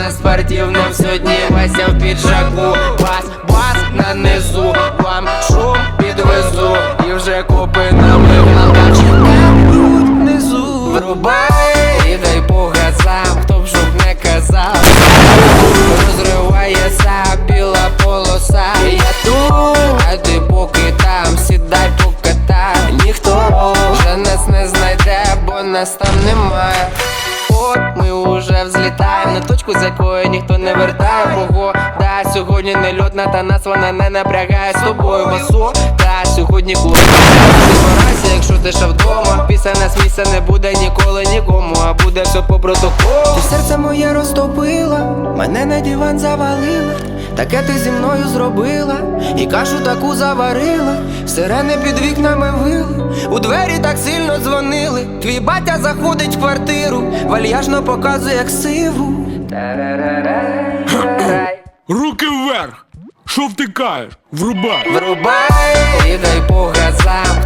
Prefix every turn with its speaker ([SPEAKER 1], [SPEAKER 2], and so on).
[SPEAKER 1] на спортивному сьогодні Вася в піджаку. Бас, бас на низу, вам шум підвезу. І вже копи нами в внизу. Врубай. І дай по газам, хто б щоб не казав. Розривається біла полоса. Я тут, а ти поки там, сідай покатай Ніхто вже нас не знайде, бо нас там немає ми уже взлітаємо на точку, з якої ніхто не вертає. Ого, да, сьогодні не льотна, та нас вона не напрягає. З тобою басу Та сьогодні курва Збирайся, якщо ти ще вдома. Після нас місця не буде ніколи нікому, а буде все по протоколу. Ти серце моє розтопила, мене на диван завалила Таке ти зі мною зробила, і кашу таку заварила, сирени під вікнами вили, у двері так сильно дзвонили. Твій батя заходить в квартиру, вальяжно показує як сиву.
[SPEAKER 2] Руки вверх! Що втикаєш? Врубай!
[SPEAKER 1] Врубай і дай по газам,